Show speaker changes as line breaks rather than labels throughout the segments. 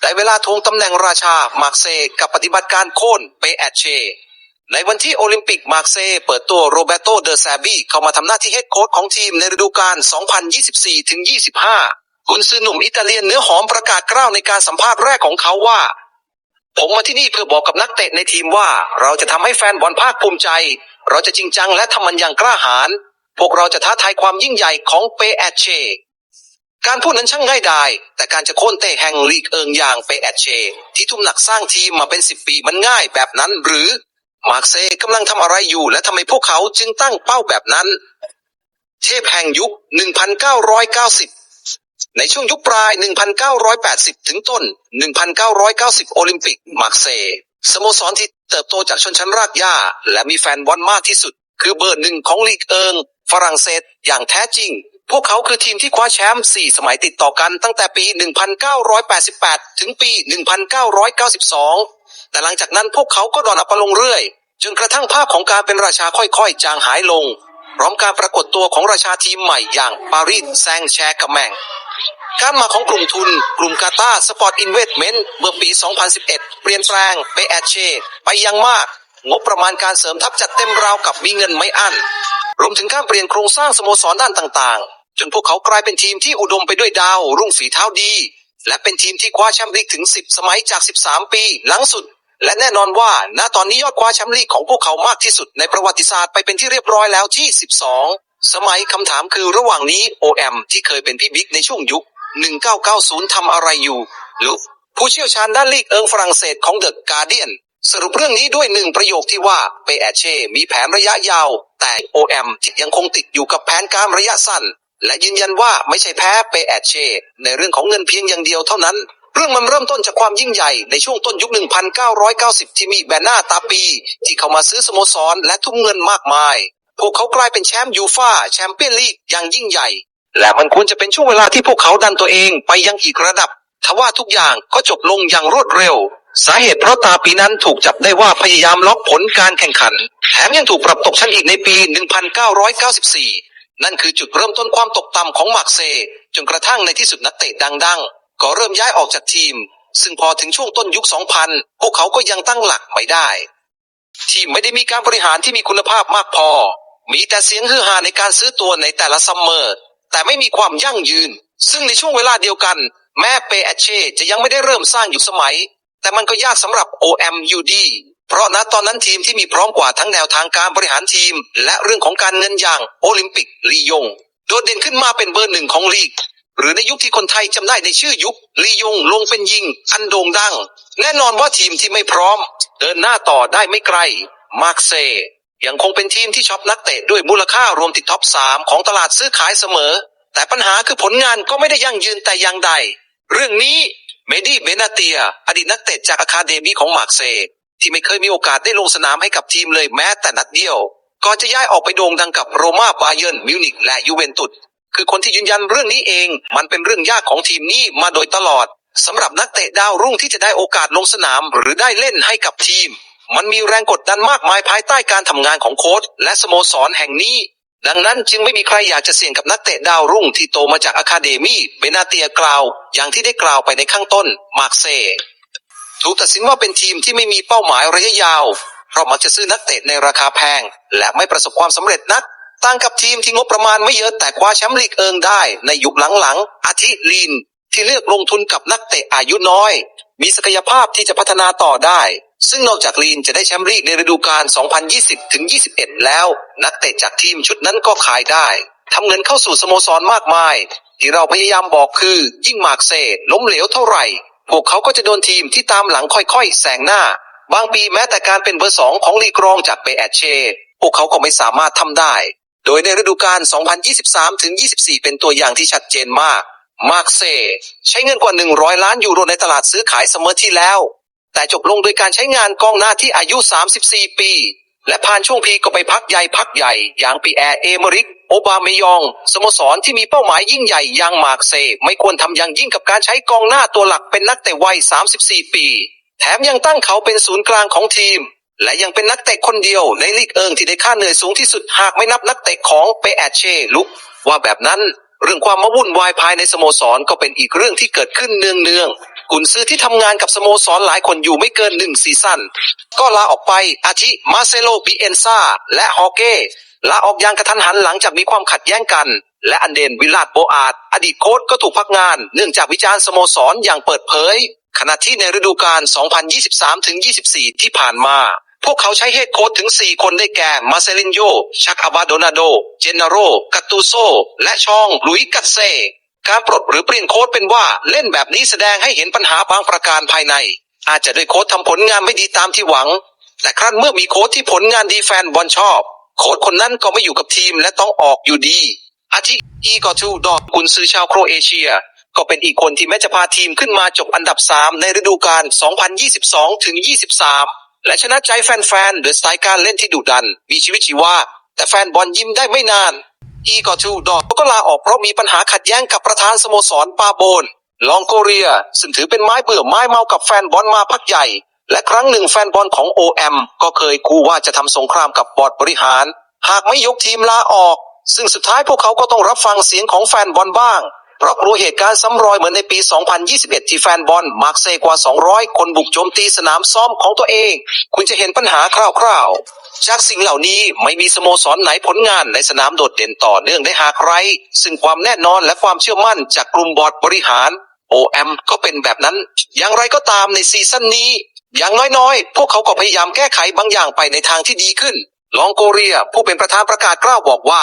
ได้เวลาทวงตำแหน่งราชามาร์กเซย์กับปฏิบัติการโค่นเปแอดเช ในวันที่โอลิมปิกมาร์กเซย์เปิดตัวโรเบโตเดอแซบีเข้ามาทำหน้าที่เฮดโค้ชของทีมในฤดูกาล 2024-25กุนซือหนุ่มอิตาเลียนเนื้อหอมประกาศกล้าวในการสัมภาษณ์แรกของเขาว่า ผมมาที่นี่เพื่อบอกกับนักเตะในทีมว่า เราจะทำให้แฟนบอลภาคภูมิใจ เราจะจริงจังและทำมันอย่างกล้าหาญพวกเราจะท้าทายความยิ่งใหญ่ของเปแอดเช การพูดนั้นช่างง่ายดาย แต่การจะโค่นเตะแห่งลีกเอิงอย่างเปแอดเช ที่ทุ่มหนักสร้างทีมมาเป็นสิบปีมันง่ายแบบนั้นหรือ มาร์กเซย์กำลังทำอะไรอยู่และทำไมพวกเขาจึงตั้งเป้าแบบนั้น เทพแห่งยุค 1990 ในช่วงยุคปลาย 1980 ถึงต้น 1990 โอลิมปิก มาร์กเซย์สโมสรที่เติบโตจากชนชั้นรากหญ้า และมีแฟนบอลมากที่สุด คือเบอร์หนึ่งของลีกเอิง ฝรั่งเศสอย่างแท้จริง พวกเขาคือทีมที่คว้าแชมป์ 4 สมัยติดต่อกันตั้งแต่ปี 1988 ถึงปี 1992 แต่หลังจากนั้นพวกเขาก็ดอนอับปะลงเรื่อย จนกระทั่งภาพของการเป็นราชาค่อยๆ จางหายลง พร้อมการปรากฏตัวของราชาทีมใหม่อย่างปารีสแซงแชร์กแมงการมาของกลุ่มทุน กลุ่มกาตาสปอร์ตอินเวสเมนต์เมื่อปี 2011 เปลี่ยนแปลงไปแอดเช ไปยังมาก งบประมาณการเสริมทัพจัดเต็มราวกับมีเงินไม่อั้น รวมถึงการเปลี่ยนโครงสร้างสโมสรด้านต่างๆ จนพวกเขากลายเป็นทีมที่อุดมไปด้วยดาว รุ่งฝีเท้าดี และเป็นทีมที่คว้าแชมป์ลีกถึง 10 สมัยจาก 13 ปีหลังสุด และแน่นอนว่าณตอนนี้ยอดคว้าแชมป์ลีกของพวกเขามากที่สุดในประวัติศาสตร์ไปเป็นที่เรียบร้อยแล้วที่ 12 สมัยคำถามคือระหว่างนี้ OM ที่เคยเป็นพี่บิ๊กในช่วงยุค 1990 ทำอะไรอยู่ลุกผู้เชี่ยวชาญด้านลีกเอิงฝรั่งเศสของเดอะการเดียนสรุปเรื่องนี้ด้วยหนึ่งประโยคที่ว่าเปแอเช่มีแผนระยะยาว แต่ OM ยังคงติดอยู่กับแผนการระยะสั้น และยืนยันว่าไม่ใช่แพ้เปแอเช่ในเรื่องของเงินเพียงอย่างเดียวเท่านั้น เรื่องมันเริ่มต้นจากความยิ่งใหญ่ในช่วงต้นยุค 1990 ที่มีแบนนาตาปี ที่เข้ามาซื้อสโมสรและทุ่มเงินมากมาย พวกเขากลายเป็นแชมป์ยูฟาแชมเปี้ยนลีกอย่างยิ่งใหญ่ และมันควรจะเป็นช่วงเวลาที่พวกเขาดันตัวเองไปยังอีกระดับทว่าทุกอย่างก็จบลงอย่างรวดเร็ว สาเหตุเพราะตาปีนั้นถูกจับได้ว่าพยายามล็อกผลการแข่งขัน แถมยังถูกปรับตกชั้นอีกในปี 1994 นั่นคือจุดเริ่มต้นความตกต่ำของมาร์กเซจนกระทั่งในที่สุดนักเตะดังๆ ก็เริ่มย้ายออกจากทีม ซึ่งพอถึงช่วงต้นยุค 2000 พวกเขาก็ยังตั้งหลักไม่ได้ ทีมไม่ได้มีการบริหารที่มีคุณภาพมากพอ มีแต่เสียงฮือฮาในการซื้อตัวในแต่ละซัมเมอร์ แต่ไม่มีความยั่งยืน ซึ่งในช่วงเวลาเดียวกัน แม้เปแอเช่จะยังไม่ได้เริ่มสร้างอยู่สมัย แต่มันก็ยากสำหรับ OMUD เพราะณตอนนั้นทีมที่มีพร้อมกว่าทั้งแนวทางการบริหารทีม และเรื่องของการเงินอย่างโอลิมปิกลียง โดดเด่นขึ้นมาเป็นเบอร์หนึ่งของลีก หรือในยุคที่คนไทยจำได้ในชื่อยุคลียงลงเป็นยิง อันโด่งดัง แน่นอนว่าทีมที่ไม่พร้อม เดินหน้าต่อได้ไม่ไกล มาร์กเซยังคงเป็นทีมที่ช็อปนักเตะด้วยมูลค่ารวมติดท็อป 3 ของตลาดซื้อขายเสมอ แต่ปัญหาคือผลงานก็ไม่ได้ยั่งยืนแต่อย่างใด เรื่องนี้เมดี้เบนาเตีย อดีตนักเตะจากอาคาเดมีของมาร์กเซ ที่ไม่เคยมีโอกาสได้ลงสนามให้กับทีมเลยแม้แต่นัดเดียว ก่อนจะย้ายออกไปโด่งดังกับโรม่าบาเยิร์นมิวนิกและยูเวนตุสคือคนที่ยืนยันเรื่องนี้เอง มันเป็นเรื่องยากของทีมนี้มาโดยตลอดสำหรับนักเตะดาวรุ่งที่จะได้โอกาสลงสนามหรือได้เล่นให้กับทีม มันมีแรงกดดันมากมายภายใต้การทำงานของโค้ชและสโมสรแห่งนี้ ดังนั้นจึงไม่มีใครอยากจะเสี่ยงกับนักเตะดาวรุ่งที่โตมาจากอะคาเดมี่เบนาเตียกล่าว อย่างที่ได้กล่าวไปในข้างต้น มาร์เซ ถูกตัดสินว่าเป็นทีมที่ไม่มีเป้าหมายระยะยาว เพราะมักจะซื้อนักเตะในราคาแพง และไม่ประสบความสำเร็จนักต่างกับทีมที่งบประมาณไม่เยอะแต่คว้าแชมป์ลีกเอิงได้ในยุคหลังๆ อาทิลีน ที่เลือกลงทุนกับนักเตะอายุน้อย มีศักยภาพที่จะพัฒนาต่อได้ ซึ่งนอกจากลีนจะได้แชมป์ลีกในฤดูกาล 2020-21 แล้ว นักเตะจากทีมชุดนั้นก็ขายได้ทำเงินเข้าสู่สโมสรมากมาย ที่เราพยายามบอกคือยิ่งมาร์กเซ่ล้มเหลวเท่าไหร่ พวกเขาก็จะโดนทีมที่ตามหลังค่อยๆ แซงหน้า บางปีแม้แต่การเป็นเบอร์สองของลีกรองจากเปแอดเช พวกเขาก็ไม่สามารถทำได้ โดยในฤดูกาล 2023ถึง24 เป็นตัวอย่างที่ชัดเจนมาก มาร์กเซใช้เงินกว่า 100 ล้านยูโรในตลาดซื้อขายเสมอที่แล้ว แต่จบลงโดยการใช้งานกองหน้าที่อายุ 34 ปี และผ่านช่วงพีก็ไปพักใหญ่พักใหญ่ อย่างปีแอร์เอเมริก โอบาเมยองสโมสรที่มีเป้าหมายยิ่งใหญ่อย่างมาร์กเซ ไม่ควรทำอย่างยิ่งกับการใช้กองหน้าตัวหลักเป็นนักเตะวัย 34 ปี แถมยังตั้งเขาเป็นศูนย์กลางของทีม และยังเป็นนักเตะคนเดียวในลีกเอิงที่ได้ค่าเหนื่อยสูงที่สุดหากไม่นับนักเตะของเปแอเช่ลุกว่าแบบนั้น เรื่องความมาวุ่นวายภายในสโมสรก็เป็นอีกเรื่องที่เกิดขึ้นเนืองเนืองๆ กุนซือที่ทำงานกับสโมสรหลายคนอยู่ไม่เกินหนึ่งซีซั่นก็ลาออกไปอาทิมาเซโลบิเอนซาและฮอเก้ลาออกอย่างกระทันหันหลังจากมีความขัดแย้งกัน และอันเดนวิลาดโบอาดอดีตโค้ชก็ถูกพักงาน เนื่องจากวิจารณ์สโมสรอย่างเปิดเผย ขณะที่ในฤดูกาล 2023-24 ที่ผ่านมา พวกเขาใช้เฮดโค้ชถึง 4 คนได้แก่ มาเซลินโย ชักอาวาโดนาโด เจเนาโรกัตตูโซ และชอง ลุยกัตเซ การปลดหรือเปลี่ยนโค้ชเป็นว่าเล่นแบบนี้แสดงให้เห็นปัญหาบางประการภายใน อาจจะด้วยโค้ชทำผลงานไม่ดีตามที่หวัง แต่ครั้นเมื่อมีโค้ชที่ผลงานดีแฟนบอลชอบ โค้ชคนนั้นก็ไม่อยู่กับทีมและต้องออกอยู่ดี อาทิอีกอทูดอกกุนซือชาวโครเอเชียก็เป็นอีกคนที่แม้จะพาทีมขึ้นมาจบอันดับ 3 ในฤดูกาล 2022ถึง23 และชนะใจแฟนๆโดยสไตล์การเล่นที่ดุดัน มีชีวิตชีวา แต่แฟนบอลยิ้มได้ไม่นาน อีกอทูดอกก็ลาออกเพราะมีปัญหาขัดแย้งกับประธานสโมสรปาโบน ลองโกเรีย ซึ่งถือเป็นไม้เบื่อไม้เมากับแฟนบอลมาพักใหญ่ และครั้งหนึ่งแฟนบอลของ OM ก็เคยคู่ว่าจะทำสงครามกับบอร์ดบริหาร หากไม่ยกทีมลาออก ซึ่งสุดท้ายพวกเขาก็ต้องรับฟังเสียงของแฟนบอลบ้าง เพราะกลัวเหตุการณ์ซ้ำรอยเหมือนในปี 2021 ที่แฟนบอลมาร์กเซย์กว่า 200 คนบุกโจมตีสนามซ้อมของตัวเอง คุณจะเห็นปัญหาคร่าวๆ จากสิ่งเหล่านี้ไม่มีสโมสรไหนผลงานในสนามโดดเด่นต่อเนื่องได้หากใครซึ่งความแน่นอนและความเชื่อมั่นจากกลุ่มบอร์ดบริหาร OM ก็เป็นแบบนั้น อย่างไรก็ตามในซีซั่นนี้ อย่างน้อยๆ พวกเขาก็พยายามแก้ไขบางอย่างไปในทางที่ดีขึ้น ลองโกเรีย ผู้เป็นประธานประกาศกล้าวบอกว่า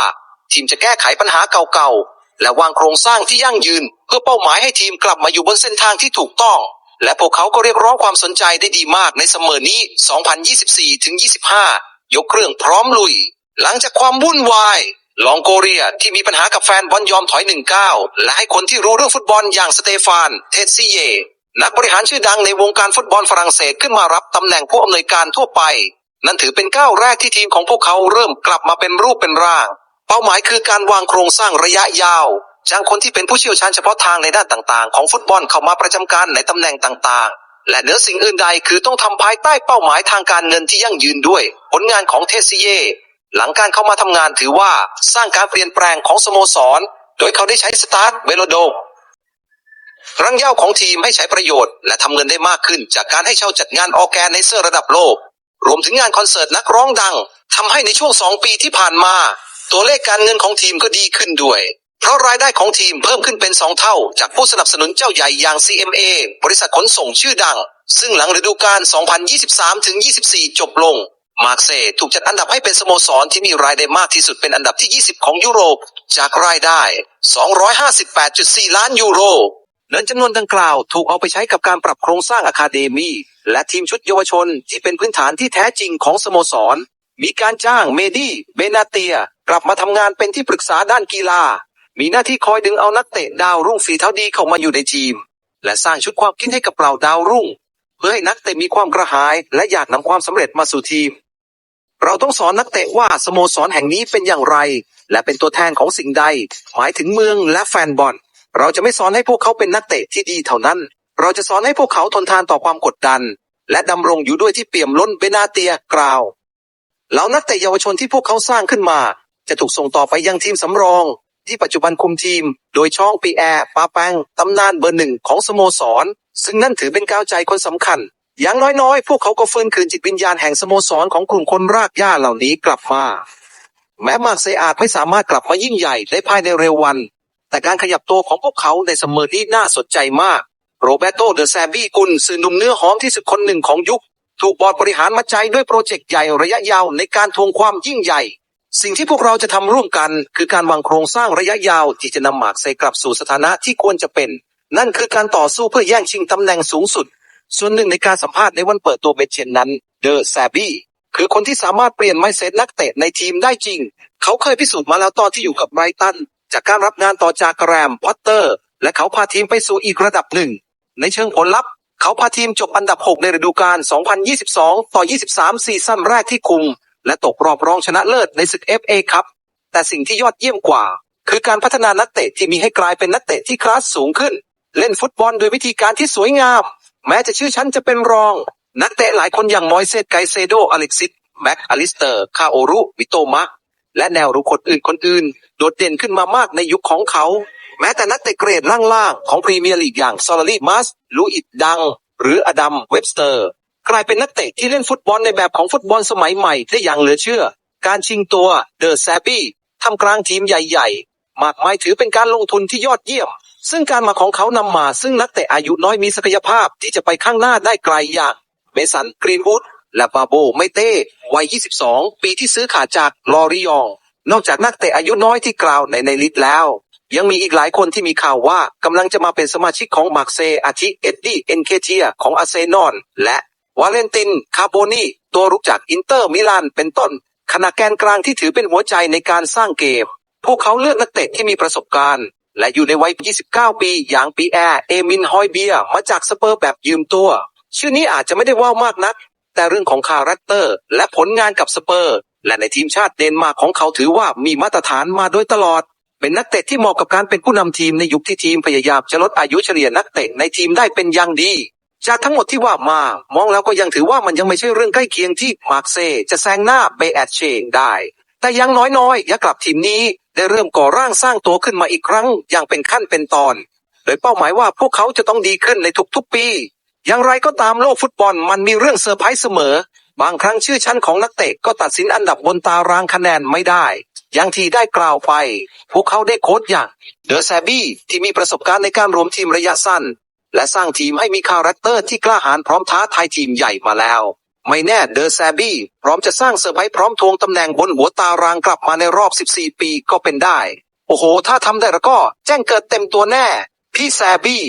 ทีมจะแก้ไขปัญหาเก่าๆ และวางโครงสร้างที่ยั่งยืน เพื่อเป้าหมายให้ทีมกลับมาอยู่บนเส้นทางที่ถูกต้อง และพวกเขาก็เรียกร้องความสนใจได้ดีมากในเสมอนี้ 2024-25 ยกเครื่องพร้อมลุย หลังจากความวุ่นวาย ลองโกเรียที่มีปัญหากับแฟนบอลยอมถอยหนึ่งก้าวและให้คนที่รู้เรื่องฟุตบอลอย่างสเตฟาน เทสซิเย นักบริหารชื่อดังในวงการฟุตบอลฝรั่งเศสขึ้นมารับตำแหน่งผู้อำนวยการทั่วไป นั่นถือเป็นก้าวแรกที่ทีมของพวกเขาเริ่มกลับมาเป็นรูปเป็นร่าง เป้าหมายคือการวางโครงสร้างระยะยาวจ้างคนที่เป็นผู้เชี่ยวชาญเฉพาะทางในด้านต่างๆ ของฟุตบอลเข้ามาประจำการในตำแหน่งต่างๆ และเหนือสิ่งอื่นใดคือต้องทำภายใต้เป้าหมายทางการเงินที่ยั่งยืนด้วย ผลงานของเทสซิเย หลังการเข้ามาทำงานถือว่าสร้างการเปลี่ยนแปลงของสโมสร โดยเขาได้ใช้สตาร์ทเวโลโดรังยาของทีมให้ใช้ประโยชน์ และทำเงินได้มากขึ้น จากการให้เช่าจัดงานออแกนในเซอร์ระดับโลก รวมถึงงานคอนเสิร์ตนักร้องดังทำให้ในช่วงสองปีที่ผ่านมา ตัวเลขการเงินของทีมก็ดีขึ้นด้วย เพราะรายได้ของทีมเพิ่มขึ้นเป็นสองเท่า จากผู้สนับสนุนเจ้าใหญ่อย่าง CMA บริษัทขนส่งชื่อดัง ซึ่งหลังฤดูกาล 2023-24 จบลง มาร์เซย์ถูกจัดอันดับให้เป็นสโมสรที่มีรายได้มากที่สุดเป็นอันดับที่ 20 ของยุโรป จากรายได้ 258.4 ล้านยูโรเงินจำนวนดังกล่าวถูกเอาไปใช้กับการปรับโครงสร้างอะคาเดมีและทีมชุดเยาวชนที่เป็นพื้นฐานที่แท้จริงของสโมสร มีการจ้างเมดี้ เบนาเตีย กลับมาทำงานเป็นที่ปรึกษาด้านกีฬา มีหน้าที่คอยดึงเอานักเตะดาวรุ่งฝีเท้าดีเข้ามาอยู่ในทีม และสร้างชุดความคิดให้กับเราดาวรุ่ง เพื่อให้นักเตะมีความกระหาย และอยากนำความสำเร็จมาสู่ทีม เราต้องสอนนักเตะว่าสโมสรแห่งนี้เป็นอย่างไร และเป็นตัวแทนของสิ่งใด หมายถึงเมืองและแฟนบอล เราจะไม่สอนให้พวกเขาเป็นนักเตะที่ดีเท่านั้น เราจะสอนให้พวกเขาทนทานต่อความกดดัน และดำรงอยู่ด้วยที่เปี่ยมล้นเบนาเตียกล่าวเหล่านักเตะเยาวชนที่พวกเขาสร้างขึ้นมา จะถูกส่งต่อไปยังทีมสำรอง ที่ปัจจุบันคุมทีม โดยช่องปีแอร์ปาแปงตำนานเบอร์หนึ่งของสโมสร ซึ่งนั่นถือเป็นก้าวใจคนสำคัญ อย่างน้อยๆ พวกเขาก็ฟื้นคืนจิตวิญญาณแห่งสโมสรของกลุ่มคนรากหญ้าเหล่านี้กลับมาแม้มาร์เซย์อาจไม่สามารถกลับมายิ่งใหญ่ได้ภายในเร็ววัน แต่การขยับตัวของพวกเขาในเสมอนี้น่าสนใจมาก โรเบโตเดอแซบี้กุนสื่อหนุ่มเนื้อหอมที่สุดคนหนึ่งของยุค ถูกบอร์ดบริหารมาใจด้วยโปรเจกต์ใหญ่ระยะยาวในการทวงความยิ่งใหญ่ สิ่งที่พวกเราจะทำร่วมกัน คือการวางโครงสร้างระยะยาวที่จะนำหมากเซย์กลับสู่สถานะที่ควรจะเป็น นั่นคือการต่อสู้เพื่อแย่งชิงตำแหน่งสูงสุด ส่วนหนึ่งในการสัมภาษณ์ในวันเปิดตัวเบเชนนั้นเดอแซบี้คือคนที่สามารถเปลี่ยนไมเซ็ตนักเตะในทีมได้จริง เขาเคยพิสูจน์มาแล้วตอนที่อยู่กับไบรตันจากการรับงานต่อจากแกรมพอตเตอร์ และเขาพาทีมไปสู่อีกระดับหนึ่ง ในเชิงผลลัพธ์ เขาพาทีมจบอันดับ 6 ในฤดูกาล 2022 ต่อ 23 ซีซั่นแรกที่คุม และตกรอบรองชนะเลิศในศึก FA ครับแต่สิ่งที่ยอดเยี่ยมกว่า คือการพัฒนานักเตะที่มีให้กลายเป็นนักเตะที่คลาสสูงขึ้น เล่นฟุตบอลโดยวิธีการที่สวยงาม แม้จะชื่อชั้นจะเป็นรอง นักเตะหลายคนอย่างมอยเซสไกเซโดอเล็กซิสแม็กอลิสเตอร์ คาโอรุวิโตมะและแนวรุกคนอื่นคนอื่น โดดเด่นขึ้นมามากในยุคของเขา แม้แต่นักเตะเกรดล่างๆ ของพรีเมียร์ลีกอย่างซอลารีมัสลูอิดดัง หรืออดัมเว็บสเตอร์ กลายเป็นนักเตะที่เล่นฟุตบอลในแบบของฟุตบอลสมัยใหม่ได้อย่างเหลือเชื่อ การชิงตัวเดอะแซบี้ทำกลางทีมใหญ่ๆ มากมายถือเป็นการลงทุนที่ยอดเยี่ยม ซึ่งการมาของเขานำมาซึ่งนักเตะอายุน้อยมีศักยภาพที่จะไปข้างหน้าได้ไกลอย่างเมสันกรีนวูดและบาโบไมเต้วัย 22 ปีที่ซื้อขาดจากลอริยอง นอกจากนักเตะอายุน้อยที่กล่าวในในลิสต์แล้ว ยังมีอีกหลายคนที่มีข่าวว่ากำลังจะมาเป็นสมาชิกของมาร์เซอาทิเอ็ดดี้เอ็นเคเทียของอาร์เซนอลและ วาเลนติน คาโบนีตัวรุกจากอินเตอร์มิลานเป็นต้น ขณะแกนกลางที่ถือเป็นหัวใจในการสร้างเกม พวกเขาเลือกนักเตะที่มีประสบการณ์ และอยู่ในวัย 29 ปี อย่างปีแอร์ เอมิน ฮอยเบียมาจากสเปอร์แบบยืมตัว ชื่อนี้อาจจะไม่ได้ว่าวมากนัก แต่เรื่องของคาแรคเตอร์ และผลงานกับสเปอร์ และในทีมชาติเดนมาร์กของเขาถือว่ามีมาตรฐานมาโดยตลอดเป็นนักเตะที่เหมาะกับการเป็นผู้นำทีมในยุคที่ทีมพยายามจะลดอายุเฉลี่ยนักเตะในทีมได้เป็นอย่างดี จากทั้งหมดที่ว่ามา มองแล้วก็ยังถือว่ามันยังไม่ใช่เรื่องใกล้เคียงที่มาร์กเซจะแซงหน้าเบแอดเชงได้ แต่ยังน้อยๆยักกลับทีมนี้ได้เริ่มก่อร่างสร้างตัวขึ้นมาอีกครั้ง อย่างเป็นขั้นเป็นตอน โดยเป้าหมายว่าพวกเขาจะต้องดีขึ้นในทุกๆปี อย่างไรก็ตามโลกฟุตบอลมันมีเรื่องเซอร์ไพรส์เสมอ บางครั้งชื่อชั้นของนักเตะก็ตัดสินอันดับบนตารางคะแนนไม่ได้อย่างที่ได้กล่าวไป พวกเขาได้โค้ชอย่าง เดอแซบี้ที่มีประสบการณ์ในการรวมทีมระยะสั้น และสร้างทีมให้มีคาแรคเตอร์ที่กล้าหาญพร้อมท้าทายทีมใหญ่มาแล้ว ไม่แน่เดอแซบี้พร้อมจะสร้างเซอร์ไพรส์พร้อมทวงตำแหน่งบนหัวตารางกลับมาในรอบ 14 ปีก็เป็นได้ โอ้โห ถ้าทำได้แล้วก็แจ้งเกิดเต็มตัวแน่ พี่แซบี้